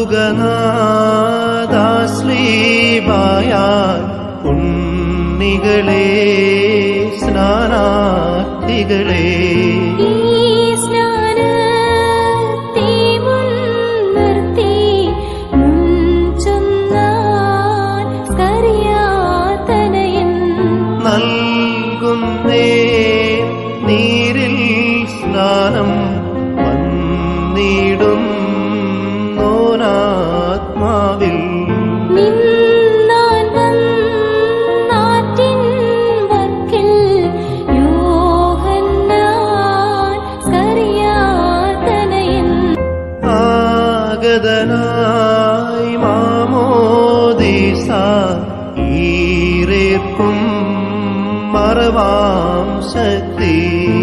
സ്വർഗനാദാശ്ലീബായ പുണ്ണികളെ സ്നാനാർത്ഥികളെ. നൽകുന്നേ നീരിൽ സ്നാനം ആഗതനായി മാമോദീസ ഈരേർക്കും മറവാം ശരീരം